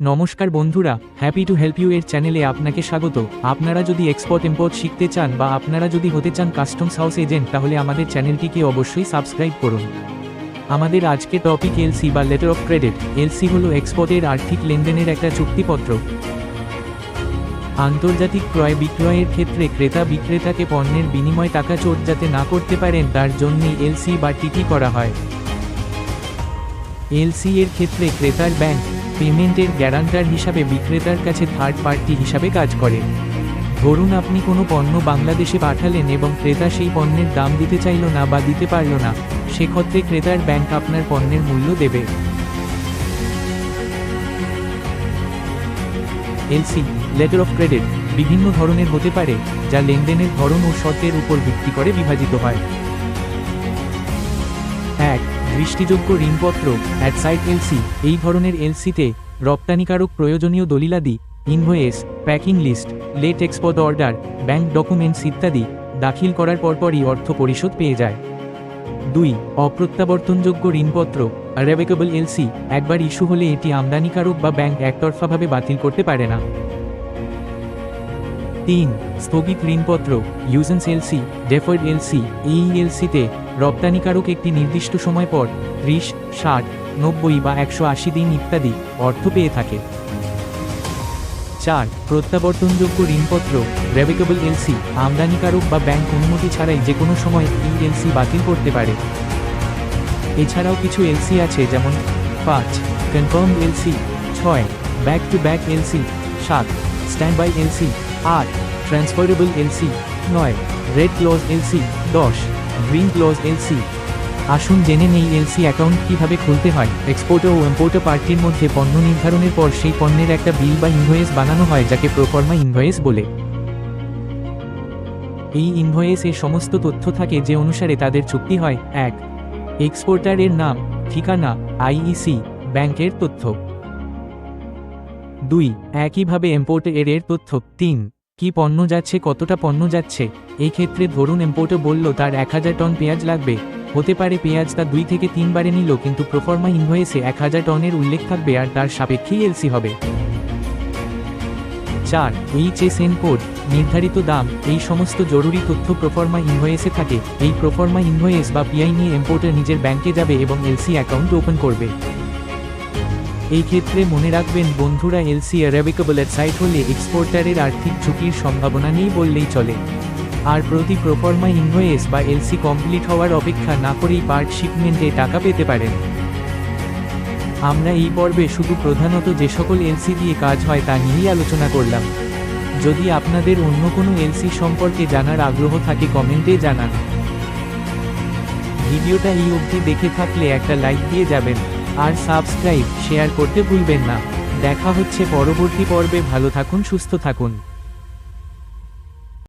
নমস্কার বন্ধুরা happy to help you এর চ্যানেলে আপনাকে স্বাগত। আপনারা যদি এক্সপোর্ট ইম্পোর্ট শিখতে চান বা আপনারা যদি হতে চান কাস্টমস হাউস এজেন্ট তাহলে আমাদের চ্যানেলটিকে অবশ্যই সাবস্ক্রাইব করুন। আমাদের আজকে টপিক এলসি বা লেটার অফ ক্রেডিট এলসি হলো এক্সপোর্টের আর্থিক লেনদেনের একটা চুক্তিপত্র। আন্তর্জাতিক ক্রয় বিক্রয়ের ক্ষেত্রে ক্রেতা বিক্রেতাকে পণ্যের বিনিময় টাকা চোট যাতে না করতে পারেন, তার জন্যই এলসি বা টিটি করা হয়। এলসি এর ক্ষেত্রে ক্রেতার ব্যাংক পেমেন্টের গ্যারান্টার হিসাবে বিক্রেতার কাছে থার্ড পার্টি হিসাবে কাজ করে। ধরুন আপনি কোনো পণ্য বাংলাদেশে পাঠালেন এবং ক্রেতা সেই পণ্যের দাম দিতে চাইল না বা দিতে পারল না, সেক্ষেত্রে ক্রেতার ব্যাংক আপনার পণ্যের মূল্য দেবে। এলসি, লেটার অফ ক্রেডিট বিভিন্ন ধরনের হতে পারে, যা লেনদেনের ধরন ও শর্তের উপর ভিত্তি করে বিভাজিত হয়। এক দৃষ্টিযোগ্য ঋণপত্র অ্যাডসাইট এলসি, এই ধরনের এলসিতে রপ্তানিকারক প্রয়োজনীয় দলিলাদি, invoice, packing list, let export order, bank documents ইত্যাদি দাখিল করার পরপরই অর্থ পরিশোধ পেয়ে যায়। দুই, অপ্রত্যাবর্তনযোগ্য ঋণপত্র রেভেকেবল এলসি, একবার ইস্যু হলে এটি আমদানিকারক বা ব্যাংক একতরফাভাবে বাতিল করতে পারে না। তিন, স্থগিত ঋণপত্র ইউজেন্স এলসি ডেফার্ড এলসি এই এলসিতে রপ্তানিকারক একটি নির্দিষ্ট সময় পর ত্রিশ, ষাট, নব্বই বা একশো আশি দিন ইত্যাদি অর্থ পেয়ে থাকে। চার, প্রত্যাবর্তনযোগ্য ঋণপত্র রেভেকেবল এলসি আমদানিকারক বা ব্যাংক অনুমতি ছাড়াই যে কোনো সময় এই এলসি বাতিল করতে পারে। এছাড়াও কিছু এলসি আছে যেমন পাঁচ কনফার্ম এলসি ছয় ব্যাক টু ব্যাক এলসি সাত স্ট্যান্ড বাই এলসি আট ট্রান্সফারেবল এলসি নয় রেড ক্লজ এলসি দশ গ্রিন ক্লজ এলসি আসুন জেনে নেই এলসি অ্যাকাউন্ট কীভাবে খুলতে হয়। এক্সপোর্টার ও ইম্পোর্টার পার্টির মধ্যে পণ্য নির্ধারণের পর সেই পণ্যের একটা বিল বা ইনভয়েস বানানো হয়, যাকে প্রফর্মা ইনভয়েস বলে। এই ইনভয়েসে সমস্ত তথ্য থাকে যে অনুসারে তাদের চুক্তি হয়। এক এক্সপোর্টারের নাম, ঠিকানা আইইসি ব্যাংকের তথ্য। দুই, একইভাবে ইম্পোর্টার এর তথ্য। তিন কি পণ্য যাচ্ছে, কতটা পণ্য যাচ্ছে? এই ক্ষেত্রে ধরুন ইম্পোর্টার বলল, তার এক হাজার টন পেঁয়াজ লাগবে। হতে পারে পেঁয়াজ তা দুই থেকে তিনবারে নিল, কিন্তু প্রফর্মা ইনভয়েসে এক হাজার টনের উল্লেখ থাকবে আর তার সাপেক্ষেই এলসি হবে। চার এইচ এস এইচএসএন কোড নির্ধারিত দাম, এই সমস্ত জরুরি তথ্য প্রফর্মা ইনভয়েসে থাকে। এই প্রফর্মা ইনভয়েস বা পিআই নিয়ে ইম্পোর্টার নিজের ব্যাংকে যাবে এবং এলসি অ্যাকাউন্ট ওপেন করবে। এই ক্ষেত্রে মনে রাখবেন, বন্ধুরা, এলসি অ্যারাবিকেবলের সাইট হলে এক্সপোর্টারের আর্থিক ঝুঁকির সম্ভাবনা নেই বললেই চলে। আর প্রতি প্রফর্মা ইনভয়েস বা এলসি কমপ্লিট হওয়ার অপেক্ষা না করেই পার্ট শিপমেন্টে টাকা পেতে পারেন। আমরা এই পর্বে শুধু প্রধানত যে সকল এলসি দিয়ে কাজ হয় তা নিয়েই আলোচনা করলাম। যদি আপনাদের অন্য কোনো এলসি সম্পর্কে জানার আগ্রহ থাকে কমেন্টে জানান। ভিডিওটা এই অবধি দেখে থাকলে একটা লাইক দিয়ে যাবেন। আর সাবস্ক্রাইব শেয়ার করতে ভুলবেন না। দেখা হচ্ছে পরবর্তী পর্বে ভালো থাকুন সুস্থ থাকুন।